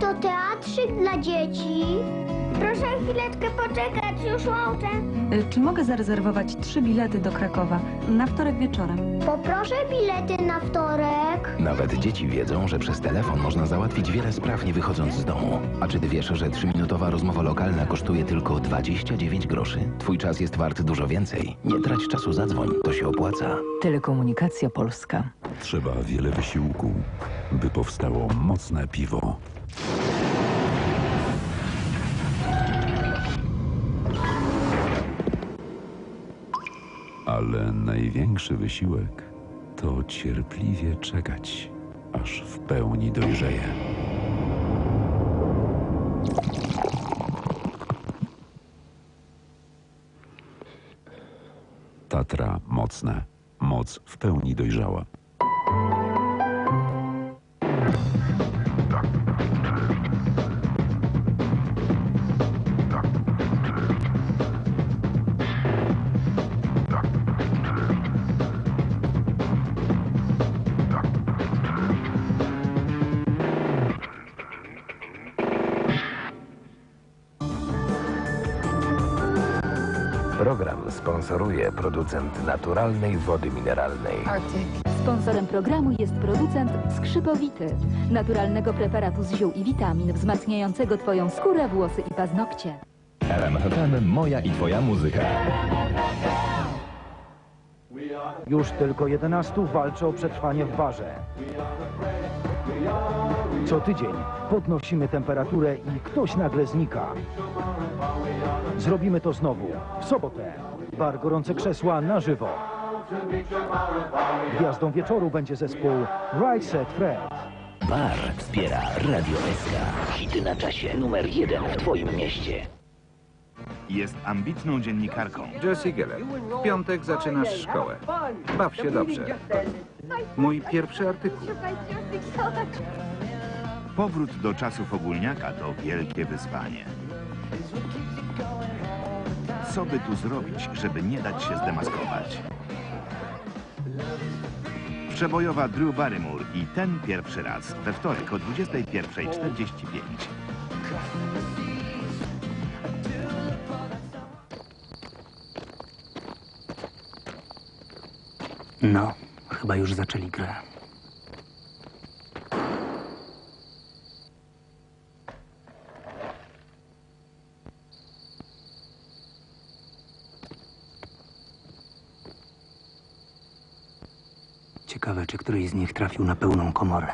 to teatrzyk dla dzieci? Proszę chwileczkę poczekać, już łączę. Y, Czy mogę zarezerwować trzy bilety do Krakowa na wtorek wieczorem? Poproszę bilety na wtorek. Nawet dzieci wiedzą, że przez telefon można załatwić wiele spraw nie wychodząc z domu. A czy ty wiesz, że trzyminutowa rozmowa lokalna kosztuje tylko 29 groszy? Twój czas jest wart dużo więcej. Nie trać czasu, zadzwoń, to się opłaca. Telekomunikacja Polska. Trzeba wiele wysiłku, by powstało mocne piwo. Ale największy wysiłek to cierpliwie czekać, aż w pełni dojrzeje. Tatra mocne. Moc w pełni dojrzała. Program sponsoruje producent naturalnej wody mineralnej. Sponsorem programu jest producent Skrzypowity, naturalnego preparatu z ziół i witamin wzmacniającego Twoją skórę, włosy i paznokcie. RMFFM Moja i Twoja muzyka. Już tylko 11 walczy o przetrwanie w barze. Co tydzień podnosimy temperaturę i ktoś nagle znika. Zrobimy to znowu w sobotę. Bar Gorące Krzesła na żywo. Gwiazdą wieczoru będzie zespół Right Set Fred. Bar wspiera Radio SK. Hity na czasie numer jeden w Twoim mieście. Jest ambitną dziennikarką. Jessie Geller, w piątek zaczynasz szkołę. Baw się dobrze. Mój pierwszy artykuł. Powrót do czasów ogólniaka to wielkie wyzwanie. Co by tu zrobić, żeby nie dać się zdemaskować? Przebojowa Drew Barrymore i ten pierwszy raz we wtorek o 21.45. No, chyba już zaczęli grę. Ciekawe, czy któryś z nich trafił na pełną komorę.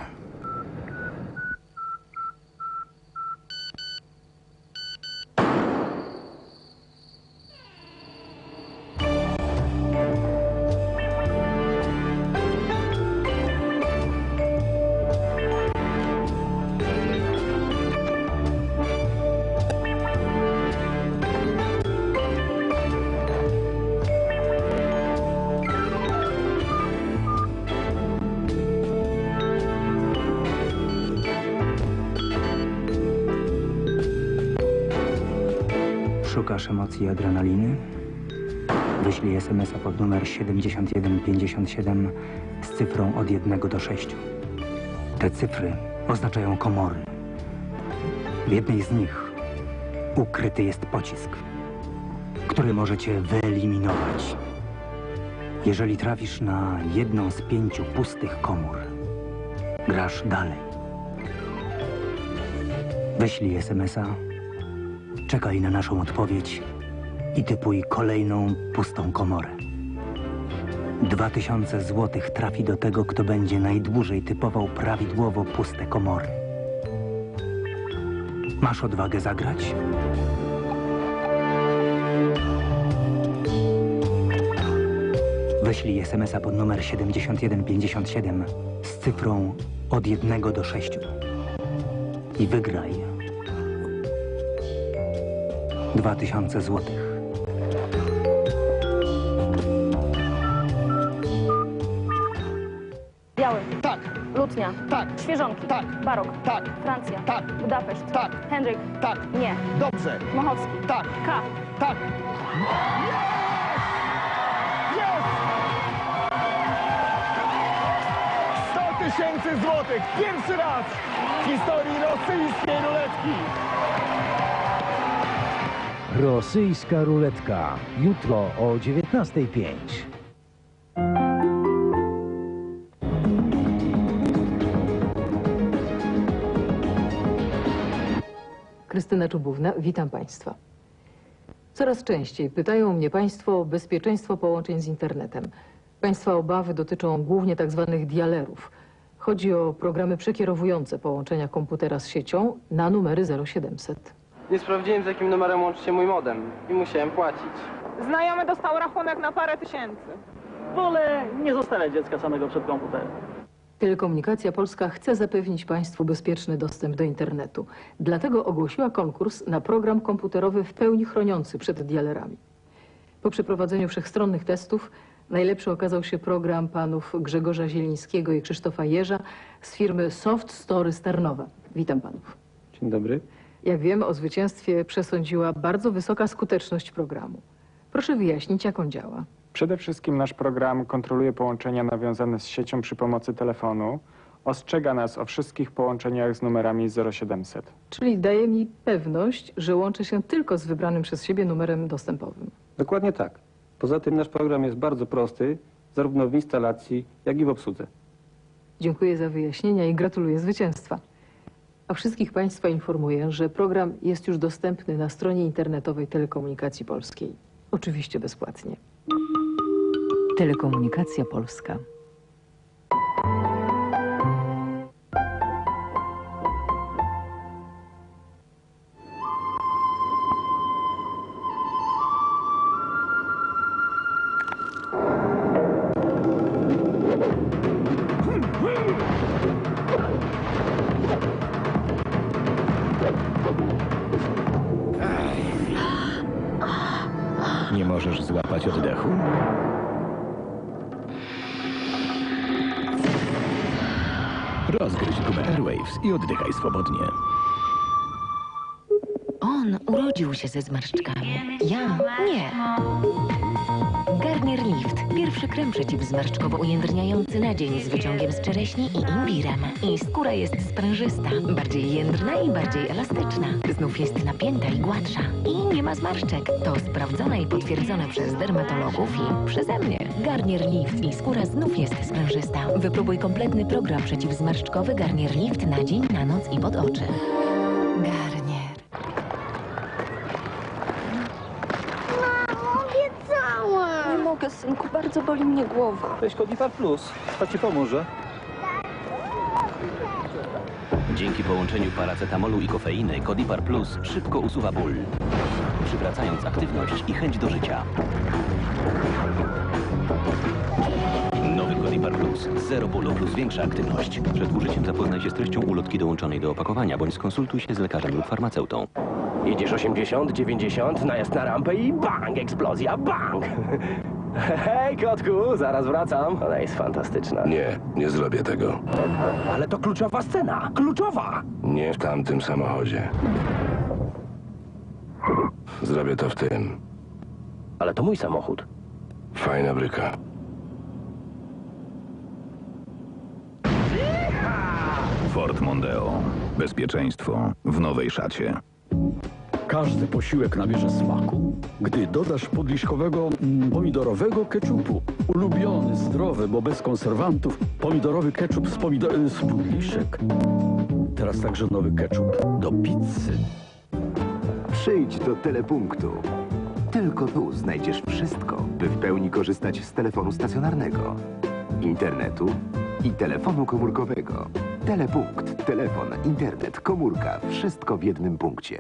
Szukasz emocji i adrenaliny? Wyślij SMS-a pod numer 7157 z cyfrą od 1 do 6. Te cyfry oznaczają komory. W jednej z nich ukryty jest pocisk, który może cię wyeliminować. Jeżeli trafisz na jedną z pięciu pustych komór, grasz dalej. Wyślij SMS-a Czekaj na naszą odpowiedź i typuj kolejną pustą komorę. Dwa tysiące złotych trafi do tego, kto będzie najdłużej typował prawidłowo puste komory. Masz odwagę zagrać? Wyślij SMS-a pod numer 7157 z cyfrą od 1 do 6 i wygraj 2000 złotych. Biały. Tak. Lutnia. Tak. Świeżonki. Tak. Barok. Tak. Francja. Tak. Budapeszt. Tak. Henryk. Tak. Nie. Dobrze. Mochowski. Tak. K. Tak. Jest! 100 tysięcy złotych! Pierwszy raz w historii rosyjskiej ruletki! Rosyjska ruletka. Jutro o 19.05. Krystyna Czubówna, witam Państwa. Coraz częściej pytają mnie Państwo o bezpieczeństwo połączeń z internetem. Państwa obawy dotyczą głównie tzw. dialerów. Chodzi o programy przekierowujące połączenia komputera z siecią na numery 0700. Nie sprawdziłem, z jakim numerem łączy się mój modem i musiałem płacić. Znajomy dostał rachunek na parę tysięcy. Wolę nie zostawiać dziecka samego przed komputerem. Telekomunikacja Polska chce zapewnić Państwu bezpieczny dostęp do internetu. Dlatego ogłosiła konkurs na program komputerowy w pełni chroniący przed dialerami. Po przeprowadzeniu wszechstronnych testów najlepszy okazał się program panów Grzegorza Zielińskiego i Krzysztofa Jerza z firmy Soft Story Starnowa. Witam panów. Dzień dobry. Jak wiemy, o zwycięstwie przesądziła bardzo wysoka skuteczność programu. Proszę wyjaśnić, jak on działa. Przede wszystkim nasz program kontroluje połączenia nawiązane z siecią przy pomocy telefonu. Ostrzega nas o wszystkich połączeniach z numerami 0700. Czyli daje mi pewność, że łączę się tylko z wybranym przez siebie numerem dostępowym. Dokładnie tak. Poza tym nasz program jest bardzo prosty, zarówno w instalacji, jak i w obsłudze. Dziękuję za wyjaśnienia i gratuluję zwycięstwa. A wszystkich Państwa informuję, że program jest już dostępny na stronie internetowej Telekomunikacji Polskiej. Oczywiście bezpłatnie. Telekomunikacja Polska. Nie możesz złapać oddechu? Rozgryź gumę Airwaves i oddychaj swobodnie. On urodził się ze zmarszczkami. Ja nie. Garnier Lift. Pierwszy krem przeciwzmarszczkowo ujędrniający na dzień z wyciągiem z czereśni i imbirem. I skóra jest sprężysta, bardziej jędrna i bardziej elastyczna. Znów jest napięta i gładsza. I nie ma zmarszczek. To sprawdzone i potwierdzone przez dermatologów i przeze mnie. Garnier Lift i skóra znów jest sprężysta. Wypróbuj kompletny program przeciwzmarszczkowy Garnier Lift na dzień, na noc i pod oczy. Mogę, synku, bardzo boli mnie głowa. Weź Kodipar Plus, to ci pomoże. Dzięki połączeniu paracetamolu i kofeiny Codipar Plus szybko usuwa ból, przywracając aktywność i chęć do życia. Nowy Codipar Plus. Zero bólu plus większa aktywność. Przed użyciem zapoznaj się z treścią ulotki dołączonej do opakowania, bądź skonsultuj się z lekarzem lub farmaceutą. Jedziesz 80, 90, najazd na rampę i bang, eksplozja, bang! Hej, kotku, zaraz wracam. Ona jest fantastyczna. Nie, nie zrobię tego. Ale to kluczowa scena, kluczowa! Nie w tamtym samochodzie. Zrobię to w tym. Ale to mój samochód. Fajna bryka. Ford Mondeo. Bezpieczeństwo w nowej szacie. Każdy posiłek nabierze smaku, gdy dodasz podliszkowego mm, pomidorowego keczupu. Ulubiony, zdrowy, bo bez konserwantów, pomidorowy keczup z pomidor... z podliszek. Teraz także nowy keczup do pizzy. Przyjdź do telepunktu. Tylko tu znajdziesz wszystko, by w pełni korzystać z telefonu stacjonarnego, internetu i telefonu komórkowego. Telepunkt, telefon, internet, komórka, wszystko w jednym punkcie.